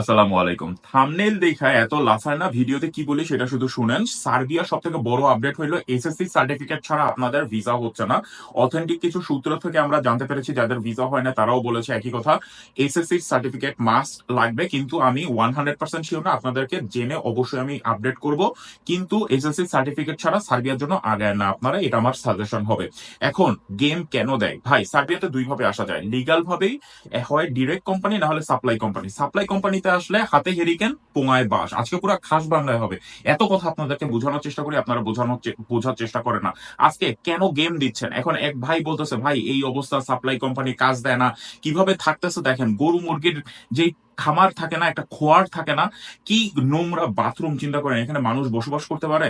আসসালামু আলাইকুম। থামনেল দেখা এত লাফায় না, ভিডিওতে কি বলি সেটা শুধু শুনেন। সব থেকে বড় আপডেট হইল এসএসসি সার্টিফিকেট ছাড়া আপনাদের ভিসা হচ্ছে না। অথেন্টিক কিছু সূত্র থেকে আমরা জানতে পেরেছি যাদের ভিসা হয় না, তারাও বলেছে একই কথা। এসএসসি সার্টিফিকেট মাস্ট লাগবে, কিন্তু আমি ওয়ান হান্ড্রেড পার্সেন্ট শিওর না, আপনাদেরকে জেনে অবশ্যই আমি আপডেট করব। কিন্তু এসএসসি সার্টিফিকেট ছাড়া সার্বিয়ার জন্য আগায় না আপনারা, এটা আমার সাজেশন হবে। এখন গেম কেন দেয়? ভাই, সার্বিয়াতে দুই ভাবে আসা যায়। লিগাল ভাবেই হয় ডিরেক্ট কোম্পানি না হলে সাপ্লাই কোম্পানি সাপ্লাই কোম্পানিতে আসলে হাতে হেরিকেন পোঙায় বাস। আজকে পুরো খাস বাংলায় হবে। এত কথা আপনাদেরকে বোঝানোর চেষ্টা করি, আপনারা বোঝানোর বোঝার চেষ্টা করেন না। আজকে কেন গেম দিচ্ছেন? এখন এক ভাই বলতেছে, ভাই, এই অবস্থা সাপ্লাই কোম্পানি কাজ দেয় না। কীভাবে থাকতেছে দেখেন, গরু মুরগির যেই খামার থাকে না, একটা খোয়ার থাকে না, কি নোংরা বাথরুম চিন্তা করেন? এখানে মানুষ বসবাস করতে পারে?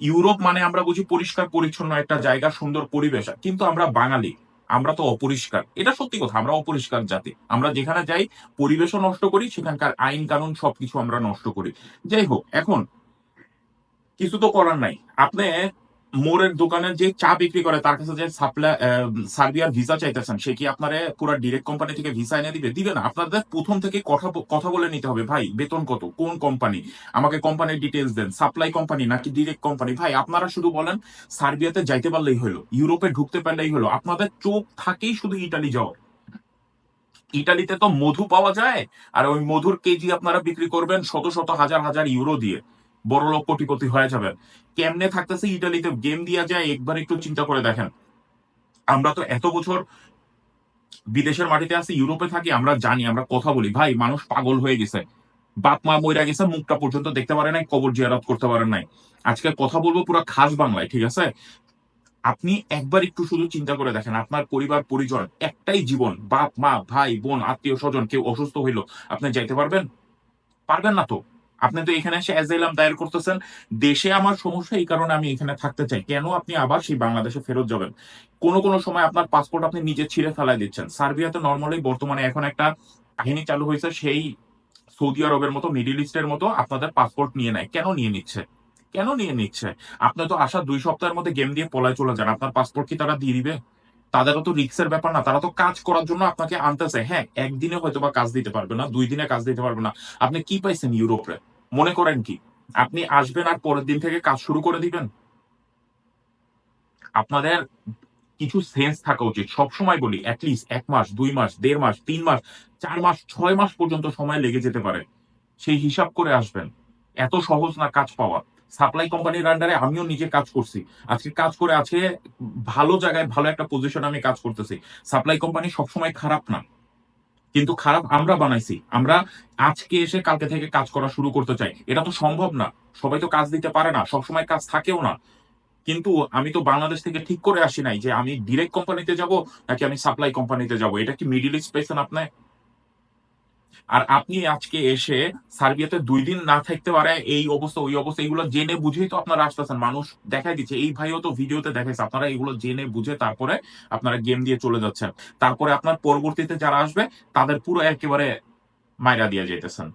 ইউরোপ মানে আমরা বুঝি পরিষ্কার, পরিচ্ছন্ন একটা জায়গা, সুন্দর পরিবেশ। কিন্তু আমরা বাঙালি। আমরা তো অপরিষ্কার। এটা সত্যি কথা, আমরা অপরিষ্কার জাতি। আমরা যেখানে যাই, পরিবেশও নষ্ট করি, সেখানকার আইন কানুন সবকিছু আমরা নষ্ট করি। যাই হোক, এখন কিছু তো করার নাই। আপনি মোড়ের দোকানের যে চা বিক্রি করে, তার কাছে যে সাপ্লাই সার্বিয়ার ভিসা চাইতেছেন, সে কি আপনারে পুরো ডিরেক্ট কোম্পানি থেকে ভিসা এনে দিবে? দিবে না। আপনাদের প্রথম থেকে কথা কথা বলে নিতে হবে, ভাই, বেতন কত? কোন কোম্পানি আমাকে কোম্পানির ডিটেলস দেন। সাপ্লাই কোম্পানি নাকি ডিরেক্ট কোম্পানি ভাই, আপনারা শুধু বলেন, সার্বিয়াতে যাইতে পারলেই হলো, ইউরোপে ঢুকতে পারলেই হলো, আপনাদের চোখ থাকেই শুধু ইটালি যাও ইটালিতে তো মধু পাওয়া যায়, আর ওই মধুর কেজি আপনারা বিক্রি করবেন শত শত, হাজার হাজার ইউরো দিয়ে। বড় লোক কোটিপতি হয়ে যাবে। কেমনে থাকতেছে ইটালিতে? গেম দিয়া যায়, একবার একটু চিন্তা করে দেখেন। আমরা তো এত বছর বিদেশের মাটিতে আছি, ইউরোপে থাকি, আমরা জানি, আমরা কথা বলি। ভাই, মানুষ পাগল হয়ে গেছে। বাপ মা মইরা গেছে, মুখটা পর্যন্ত দেখতে পারে নাই, কবর জিয়ারত করতে পারেন নাই। আজকে কথা বলব পুরো খাস বাংলায়, ঠিক আছে? আপনি একবার একটু শুধু চিন্তা করে দেখেন, আপনার পরিবার, পরিজন, একটাই জীবন, বাপ, মা, ভাই, বোন আত্মীয় স্বজন কেউ অসুস্থ হইল, আপনি যাইতে পারবেন? পারবেন না তো? আপনি তো এখানে এসে অ্যাজাইলাম দায়ের করতেছেন। দেশে আমার সমস্যা এই কারণে আমি এখানে থাকতে চাই। কেন আপনি আবার সেই বাংলাদেশে ফেরত যাবেন? কোনো কোনো সময় আপনার পাসপোর্ট আপনি নিজে ছিঁড়ে ফেলাই দিচ্ছেন। সার্বিয়াতে নর্মালি বর্তমানে এখন একটা কাহিনী চালু হয়েছে, সেই সৌদি আরবের মতো মিডিল ইস্টের মতো আপনাদের পাসপোর্ট নিয়ে নেয়। কেন নিয়ে নিচ্ছে? কেন নিয়ে নিচ্ছে? আপনি তো আসা দুই সপ্তাহের মধ্যে গেম দিয়ে পলায় চলে যান। আপনার পাসপোর্ট কি তারা দিয়ে দিবে? তাদেরও তো রিক্সের ব্যাপার না। তারা তো কাজ করার জন্য আপনাকে আনতেছে। হ্যাঁ একদিনে হয়তো বা কাজ দিতে পারবে না, দুই দিনে কাজ দিতে পারবে না। আপনি কি পাইছেন ইউরোপে মনে করেন কি? আপনি আসবেন আর পরের দিন থেকে কাজ শুরু করে দিবেন? আপনাদের কিছু সেন্স থাকা উচিত। সবসময় বলি অ্যাটলিস্ট এক মাস, দুই মাস, দেড় মাস, তিন মাস, চার মাস, ছয় মাস পর্যন্ত সময় লেগে যেতে পারে। সেই হিসাব করে আসবেন। এত সহজ না কাজ পাওয়া। সাপ্লাই কোম্পানির আন্ডারে আমিও নিজে কাজ করছি। আজকে কাজ করে আছে ভালো জায়গায় ভালো একটা পজিশন আমি কাজ করতেছি। সাপ্লাই কোম্পানি সবসময় খারাপ না। কিন্তু খারাপ আমরা বানাইছি। আমরা আজকে এসে কালকে থেকে কাজ করা শুরু করতে চাই। এটা তো সম্ভব না। সবাই তো কাজ দিতে পারে না। সবসময় কাজ থাকেও না। কিন্তু আমি তো বাংলাদেশ থেকে ঠিক করে আসি নাই যে আমি ডিরেক্ট কোম্পানিতে যাব নাকি আমি সাপ্লাই কোম্পানিতে যাব। এটা কি মিডিল ইস্ট পেয়েছেন আপনি? আর আপনি আজকে এসে সার্বিয়াতে দুই দিন না থাকতে পারে, এই অবস্থা, ওই অবস্থা এগুলো জেনে বুঝেই তো আপনারা আসতেছেন। মানুষ দেখাই দিচ্ছে, এই ভাইও তো ভিডিওতে দেখাইছে, আপনারা এগুলো জেনে বুঝে তারপরে আপনারা গেম দিয়ে চলে যাচ্ছেন। তারপরে আপনার পরবর্তীতে যারা আসবে, তাদের পুরো একেবারে মাইরা দিয়ে যেতেছেন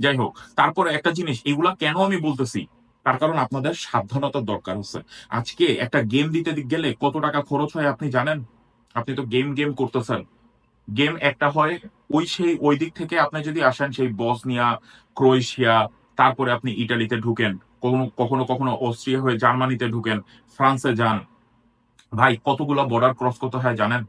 যাই হোক, তারপরে একটা জিনিস, এগুলা কেন আমি বলতেছি? তার কারণ আপনাদের সাবধানতার দরকার হচ্ছে। আজকে একটা গেম দিতে গেলে কত টাকা খরচ হয় আপনি জানেন? আপনি তো গেম গেম করতেছেন। গেম একটা হয়, ওই সেই, ওই দিক থেকে আপনি যদি আসেন সেই বসনিয়া, ক্রোয়েশিয়া, তারপরে আপনি ইটালিতে ঢুকেন, কখনো কখনো কখনো অস্ট্রিয়া হয়ে জার্মানিতে ঢুকেন, ফ্রান্সে যান। ভাই, কতগুলো বর্ডার ক্রস করতে হয় জানেন?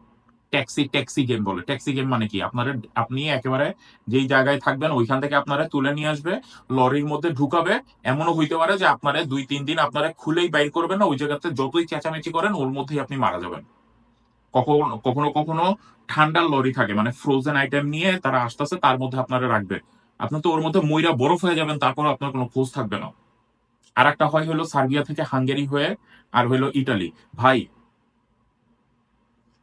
ট্যাক্সি ট্যাক্সি গেম বলে। ট্যাক্সি গেম মানে কি? আপনারা, আপনি একেবারে যেই জায়গায় থাকবেন, ওইখান থেকে আপনারা তুলে নিয়ে আসবে, লরির মধ্যে ঢুকাবে, এমনও হইতে পারে যে আপনারা দুই, তিন দিন আপনারা খুলেই বাইর করবেন না, ওই জায়গাতে যতই চেঁচামেচি করেন, ওর মধ্যেই আপনি মারা যাবেন। কখনো কখনো কখনো ঠান্ডার লরি থাকে মানে ফ্রোজেন আইটেম নিয়ে তারা আসতেছে তার মধ্যে আপনারা রাখবে। আপনার তো ওর মধ্যে ময়রা বরফ হয়ে যাবেন তারপর আপনার কোনো খোঁজ থাকবে না। আর একটা হয় হলো সার্বিয়া থেকে হাঙ্গেরি হয়ে, আর হলো ইটালি। ভাই,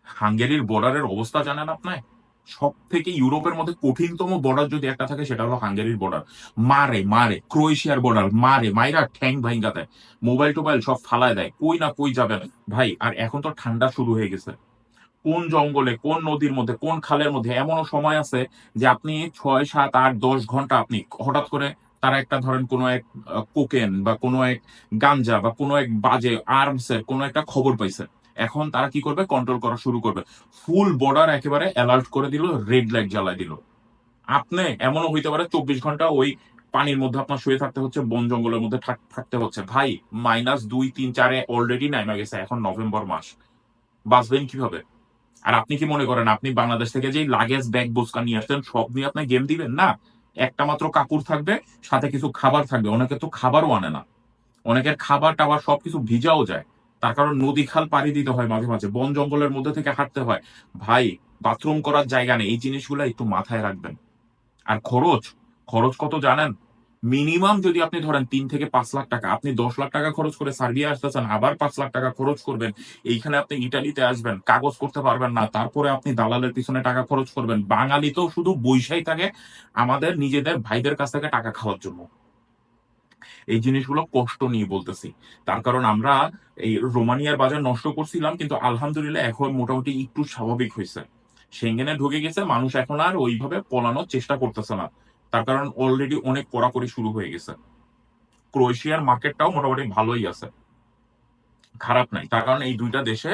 হাঙ্গেরির বর্ডারের অবস্থা জানেন আপনার সব থেকে ইউরোপের মধ্যে কঠিনতম বর্ডার যদি একটা থাকে, সেটা হলো হাঙ্গেরির বর্ডার মারে মারে, ক্রোয়েশিয়ার বর্ডার মারে, মাইরা ঠ্যাং ভাইঙ্গা দেয় মোবাইল টোবাইল সব ফালায় দেয়, কই না কই যাবেন ভাই, আর এখন তো ঠান্ডা শুরু হয়ে গেছে। কোন জঙ্গলে, কোন নদীর মধ্যে, কোন খালের মধ্যে এমনও সময় আছে যে আপনি ছয়, সাত, আট, দশ ঘণ্টা আপনি হঠাৎ করে তারা একটা ধরেন কোনো এক কোকেন বা কোনো এক গাঞ্জা বা কোনো এক বাজে আর্মসের কোনো একটা খবর পাইছে। এখন তারা কি করবে? কন্ট্রোল করা শুরু করবে। ফুল বর্ডার একেবারে অ্যালার্ট করে দিল রেড লাইট জ্বালায় দিল। আপনি, এমনও হইতে পারে চব্বিশ ঘণ্টা ওই পানির মধ্যে আপনার শুয়ে থাকতে হচ্ছে, বন জঙ্গলের মধ্যে থাক- থাকতে হচ্ছে। ভাই মাইনাস দুই, তিন, চারে অলরেডি নাইমা গেছে, এখন নভেম্বর মাস। বাঁচবেন কীভাবে? আর আপনি কি মনে করেন, আপনি বাংলাদেশ থেকে যে লাগেজ ব্যাগ বোসকা নিয়ে আসছেন, সব নিয়ে আপনি গেম দিবেন? না, একটা মাত্র কাপড় থাকবে, সাথে কিছু খাবার থাকবে। অনেকে তো খাবারও আনে না। অনেকের খাবার টাবার সবকিছু ভিজাও যায়। তার কারণ নদী খাল পাড়ি দিতে হয় মাঝে মাঝে, বন জঙ্গলের মধ্যে থেকে হাঁটতে হয়। ভাই বাথরুম করার জায়গা নেই, এই জিনিসগুলো একটু মাথায় রাখবেন। আর খরচ খরচ কত জানেন? মিনিমাম যদি আপনি ধরেন তিন থেকে পাঁচ লাখ টাকা, আপনি দশ লাখ টাকা খরচ করে সার্বিয়া আসতেছেন আবার পাঁচ লাখ টাকা খরচ করবেন, এইখানে আপনি ইটালিতে আসবেন, কাগজ করতে পারবেন না, তারপরে আপনি দালালের পিছনে টাকা খরচ করবেন বাঙালি তো শুধু বৈশাই থাকে আমাদের নিজেদের ভাইদের কাছ থেকে টাকা খাওয়ার জন্য। এই জিনিসগুলো কষ্ট নিয়ে বলতেছি। তার কারণ আমরা এই রোমানিয়ার বাজার নষ্ট করছিলাম, কিন্তু আলহামদুলিল্লাহ এখন মোটামুটি একটু স্বাভাবিক হয়েছে। সেঙ্গেনে ঢুকে গেছে, মানুষ এখন আর ওইভাবে পলানোর চেষ্টা করতেছে না। তার কারণ অলরেডি অনেক কড়াকড়ি শুরু হয়ে গেছে। ক্রোয়েশিয়ার মার্কেটটাও মোটামুটি ভালোই আছে। খারাপ নাই। তার কারণ এই দুইটা দেশে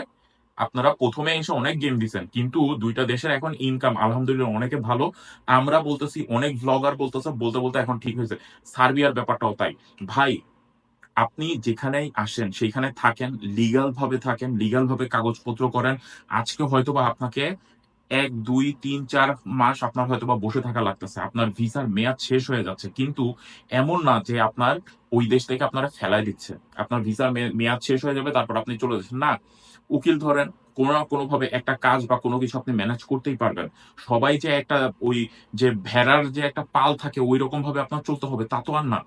আপনারা প্রথমে এসে অনেক গেম দিচ্ছেন কিন্তু দুইটা দেশের এখন ইনকাম আলহামদুলিল্লাহ অনেকে ভালো। আমরা বলতেছি অনেক ব্লগার বলতেছে, বলতে বলতে এখন ঠিক হয়েছে। সার্বিয়ার ব্যাপারটাও তাই। ভাই, আপনি যেখানেই আসেন সেইখানে থাকেন লিগাল ভাবে থাকেন লিগাল ভাবে কাগজপত্র করেন। আজকে হয়তোবা আপনাকে এক, দুই, তিন, চার মাস আপনার হয়তো বা বসে থাকা লাগতেছে। আপনার ভিসার মেয়াদ শেষ হয়ে যাচ্ছে। কিন্তু এমন না যে আপনার ওই দেশ থেকে আপনারা ফেলাই দিচ্ছে। আপনার ভিসার মেয়াদ শেষ হয়ে যাবে, তারপর আপনি চলে যাচ্ছেন। না, উকিল ধরেন, কোনো না কোনো ভাবে একটা কাজ বা কোনো কিছু আপনি ম্যানেজ করতেই পারবেন। সবাই যে একটা ওই যে ভেড়ার যে একটা পাল থাকে ওই রকম ভাবে আপনার চলতে হবে, তা তো আর না।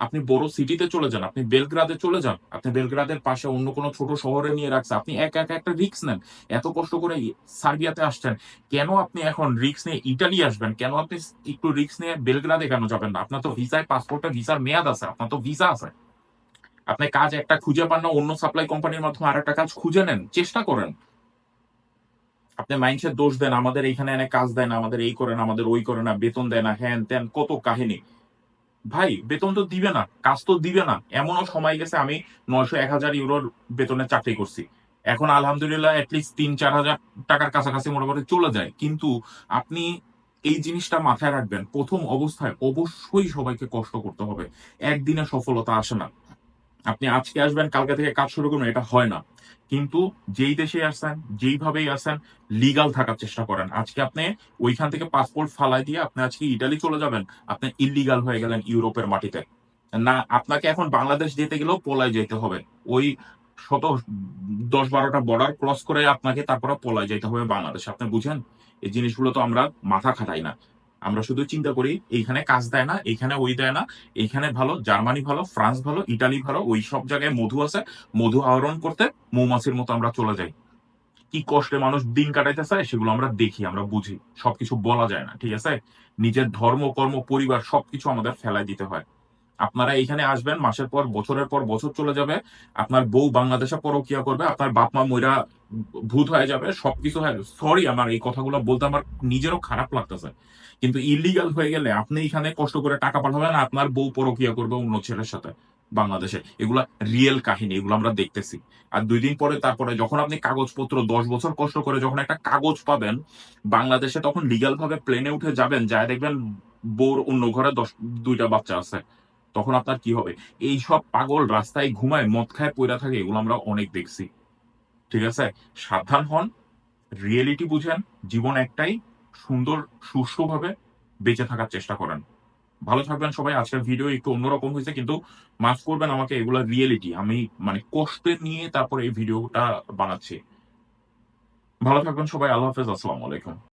আপনি বড় সিটিতে চলে যান, আপনি বেলগ্রাদে চলে যান, আপনি বেলগ্রাদের পাশে অন্য কোনো ছোট শহরে নিয়ে রাখছে, আপনি এক এক একটা রিস্ক নেন, এত কষ্ট করে সার্বিয়াতে আসছেন, কেন আপনি এখন রিস্ক নিয়ে ইটালি আসবেন? কেন আপনি একটু রিস্ক নিয়ে বেলগ্রাদে কেন যাবেন না? আপনার তো ভিসায় পাসপোর্টে ভিসার মেয়াদ আছে, আপনার তো ভিসা আছে। আপনি কাজ একটা খুঁজে পান না, অন্য সাপ্লাই কোম্পানির মাধ্যমে আর একটা কাজ খুঁজে নেন, চেষ্টা করেন। আপনি মাইন্ডসেট দোষ দেন, আমাদের এখানে এনে কাজ দেন আমাদের এই করেন আমাদের ওই করে না, বেতন দেয় না, হ্যান ত্যান, কত কাহিনী। ভাই, বেতন তো দিবে না, কাজ তো দিবে না। এমনও সময় গেছে আমি নয়শো এক হাজার ইউরোর বেতনে চাকরি করছি। এখন আলহামদুলিল্লাহ অ্যাটলিস্ট তিন, চার হাজার টাকার কাছাকাছি মোটামুটি চলে যায়। কিন্তু আপনি এই জিনিসটা মাথায় রাখবেন, প্রথম অবস্থায় অবশ্যই সবাইকে কষ্ট করতে হবে। একদিনে সফলতা আসে না। আপনি আজকে আসবেন, কালকে থেকে কাজ শুরু করবেন, এটা হয় না। কিন্তু যেই দেশে আসছেন, যেইভাবেই আসেন লিগাল থাকার চেষ্টা করেন। আজকে আপনি ওইখান থেকে পাসপোর্ট ফালাই দিয়ে আপনি আজকে ইটালি চলে যাবেন, আপনি ইলিগাল হয়ে গেলেন ইউরোপের মাটিতে। না, আপনাকে এখন বাংলাদেশ যেতে গেলেও পলায় যেতে হবে। ওই শত দশ বারোটা বর্ডার ক্রস করে আপনাকে তারপরে পলায় যেতে হবে বাংলাদেশ। আপনি বুঝেন? এই জিনিসগুলো তো আমরা মাথা খাটাই না। আমরা শুধু চিন্তা করি, এইখানে কাজ দেয় না, এইখানে ওই দেয় না, এইখানে ভালো, জার্মানি ভালো, ফ্রান্স ভালো, ইটালি ভালো, ওই সব জায়গায় মধু আছে, মধু আহরণ করতে মৌমাছির মতো আমরা চলে যাই। কি কষ্টে মানুষ দিন কাটাইতে চায় সেগুলো আমরা দেখি, আমরা বুঝি, সবকিছু বলা যায় না, ঠিক আছে? নিজের ধর্ম, কর্ম, পরিবার, সবকিছু আমাদের ফেলায় দিতে হয়। আপনারা এইখানে আসবেন, মাসের পর, বছরের পর বছর চলে যাবে। আপনার বউ বাংলাদেশে পরকিয়া করবে, আপনার বাপ মা মইরা ভূত হয়ে যাবে, সবকিছু হয়ে যাবে। সরি আমার এই কথাগুলো বলতে আমার নিজেরও খারাপ লাগতেছে। কিন্তু ইলিগাল হয়ে গেলে আপনি এখানে কষ্ট করে টাকা পাঠাবেন আপনার বউ পরকিয়া করবে অন্য ছেলের সাথে বাংলাদেশে। এগুলা রিয়েল কাহিনী, এগুলো আমরা দেখতেছি। আর দুই দিন পরে তারপরে যখন আপনি কাগজপত্র, দশ বছর কষ্ট করে যখন একটা কাগজ পাবেন, বাংলাদেশে তখন লিগাল ভাবে প্লেনে উঠে যাবেন, যায় দেখবেন বউর অন্য ঘরে দশ, দুইটা বাচ্চা আছে। তখন আপনার কি হবে? এই সব পাগল রাস্তায় ঘুমায়, মদ খায় পয়রা থাকে, এগুলো আমরা অনেক দেখছি। ঠিক আছে? সাবধান হন রিয়েলিটি বুঝেন, জীবন একটাই সুন্দর, সুষ্ঠুভাবে বেঁচে থাকার চেষ্টা করেন। ভালো থাকবেন সবাই, আজকের ভিডিও একটু অন্যরকম হয়েছে, কিন্তু মাফ করবেন আমাকে, এগুলো রিয়েলিটি আমি মানে কষ্টের নিয়ে তারপরে এই ভিডিওটা বানাচ্ছি। ভালো থাকবেন সবাই, আল্লাহ হাফেজ, আসসালামু আলাইকুম।